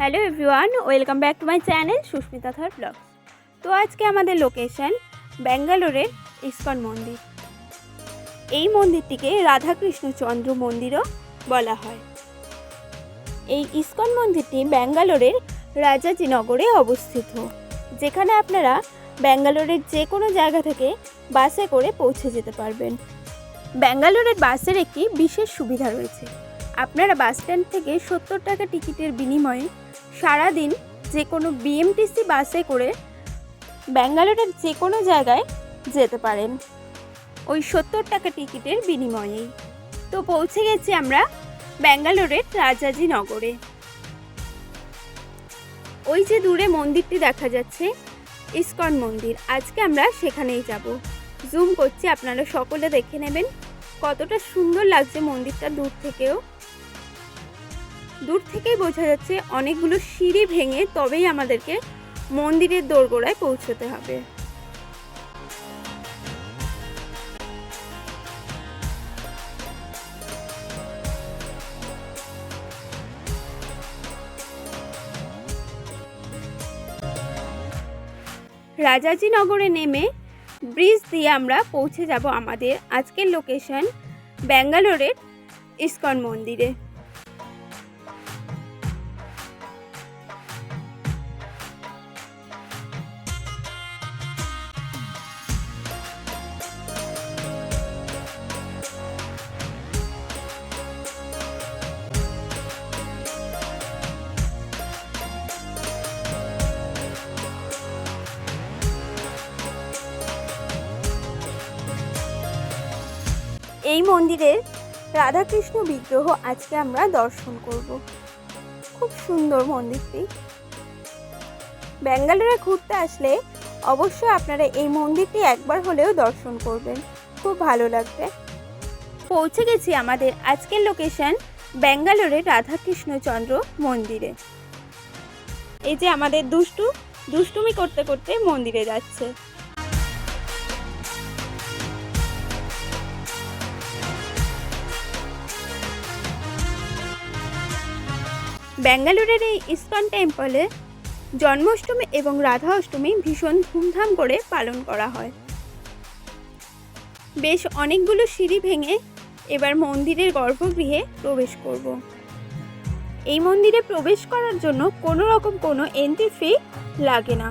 Hello everyone, welcome back to my channel Susmita Thar blog তো আজকে আমাদের location ব্যাঙ্গালোরের ইস্কন মন্দির। এই মন্দিরটিকে রাধাকৃষ্ণচন্দ্র মন্দিরও বলা হয়। এই ইস্কন মন্দিরটি ব্যাঙ্গালোরের রাজাজিনগরে অবস্থিত। যেখানে আপনারা ব্যাঙ্গালোরের যে কোনো জায়গা থেকে বাসে করে পৌঁছে যেতে পারবেন। ব্যাঙ্গালোরের বাসের একটি বিশেষ সুবিধা রয়েছে। আপনারা বাস স্ট্যান্ড থেকে সত্তর টাকা টিকিটের বিনিময়ে সারাদিন যে কোনো বিএমটিসি বাসে করে ব্যাঙ্গালোরের যে কোনো জায়গায় যেতে পারেন। ওই সত্তর টাকা টিকিটের বিনিময়েই। তো পৌঁছে গেছি আমরা ব্যাঙ্গালোরের রাজাজি নগরে ওই যে দূরে মন্দিরটি দেখা যাচ্ছে, ইস্কন মন্দির। আজকে আমরা সেখানেই যাব। জুম করছি, আপনারা সকলে দেখে নেবেন কতটা সুন্দর লাগছে মন্দিরটা দূর থেকেও। দূর থেকেই বোঝা যাচ্ছে অনেকগুলো সিঁড়ি ভেঙে তবেই আমাদেরকে মন্দিরের দোরগোড়ায় পৌঁছতে হবে। রাজাজি নগরে নেমে ব্রিজ দিয়ে আমরা পৌঁছে যাব আমাদের আজকের লোকেশন ব্যাঙ্গালোরের ইস্কন মন্দিরে। এই মন্দিরের রাধাকৃষ্ণ বিগ্রহ আজকে আমরা দর্শন করব। খুব সুন্দর মন্দিরটি। ব্যাঙ্গালোরে ঘুরতে আসলে অবশ্যই আপনারা এই মন্দিরটি একবার হলেও দর্শন করবেন। খুব ভালো লাগবে। পৌঁছে গেছি আমাদের আজকের লোকেশন ব্যাঙ্গালোরের রাধাকৃষ্ণচন্দ্র মন্দিরে। এই যে আমাদের দুষ্টু, দুষ্টুমি করতে করতে মন্দিরে যাচ্ছে। ব্যাঙ্গালোরের এই ইস্কন টেম্পলে জন্মাষ্টমী এবং রাধা অষ্টমী ভীষণ ধুমধাম করে পালন করা হয়। বেশ অনেকগুলো সিঁড়ি ভেঙে এবার মন্দিরের গর্ভগৃহে প্রবেশ করব। এই মন্দিরে প্রবেশ করার জন্য কোনো রকম কোনো এন্ট্রি ফি লাগে না।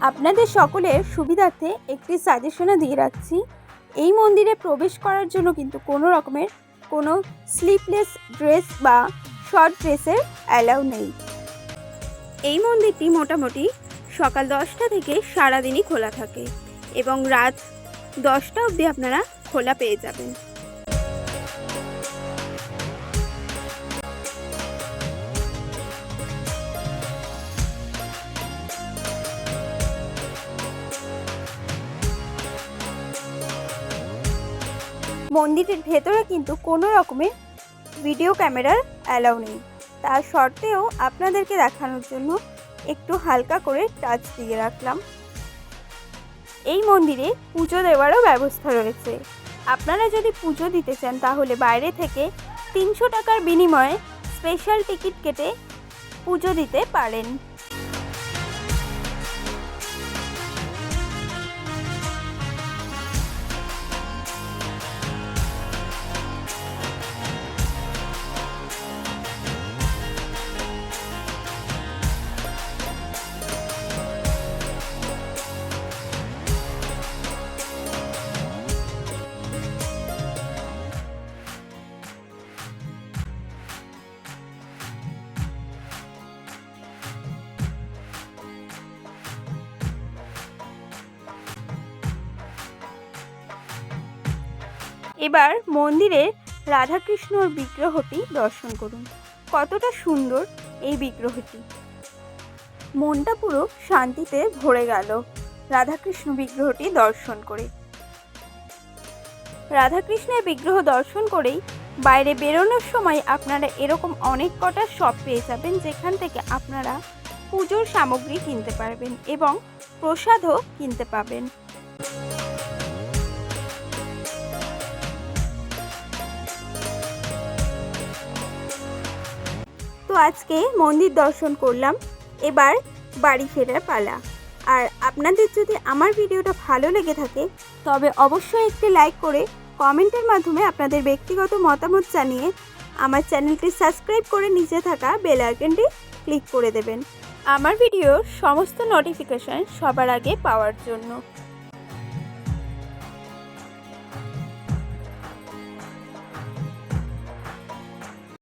আপনাদের সকলের সুবিধার্থে একটি সাজেশনও দিয়ে রাখছি। এই মন্দিরে প্রবেশ করার জন্য কিন্তু কোনো রকমের কোনো স্লিপলেস ড্রেস বা শর্ট ড্রেসের অ্যালাউ নেই। এই মন্দিরটি মোটামুটি সকাল দশটা থেকে সারাদিনই খোলা থাকে এবং রাত দশটা অবধি আপনারা খোলা পেয়ে যাবেন। মন্দিরের ভেতরে কিন্তু কোনো রকমের ভিডিও ক্যামেরার অ্যালাউ নেই। তার সত্ত্বেও আপনাদেরকে দেখানোর জন্য একটু হালকা করে টাচ দিয়ে রাখলাম। এই মন্দিরে পুজো দেওয়ারও ব্যবস্থা রয়েছে। আপনারা যদি পুজো দিতে চান তাহলে বাইরে থেকে তিনশো টাকার বিনিময়ে স্পেশাল টিকিট কেটে পুজো দিতে পারেন। এবার মন্দিরের রাধাকৃষ্ণর বিগ্রহটি দর্শন করুন। কতটা সুন্দর এই বিগ্রহটি। মনটা পুরো শান্তিতে ভরে গেল। রাধাকৃষ্ণ বিগ্রহটি দর্শন করে। রাধাকৃষ্ণের বিগ্রহ দর্শন করেই বাইরে বেরোনোর সময় আপনারা এরকম অনেক কটা শপ পেয়ে যাবেন, যেখান থেকে আপনারা পুজোর সামগ্রী কিনতে পারবেন এবং প্রসাদও কিনতে পাবেন। আজকে মন্দির দর্শন করলাম। এবার বাড়ি ফেরার পালা। আর আপনাদের যদি আমার ভিডিওটা ভালো লেগে থাকে, তবে অবশ্যই একটি লাইক করে কমেন্টের মাধ্যমে আপনাদের ব্যক্তিগত মতামত জানিয়ে আমার চ্যানেলটি সাবস্ক্রাইব করে নিচে থাকা বেল আইকনটি ক্লিক করে দেবেন। আমার ভিডিওর সমস্ত নোটিফিকেশন সবার আগে পাওয়ার জন্য।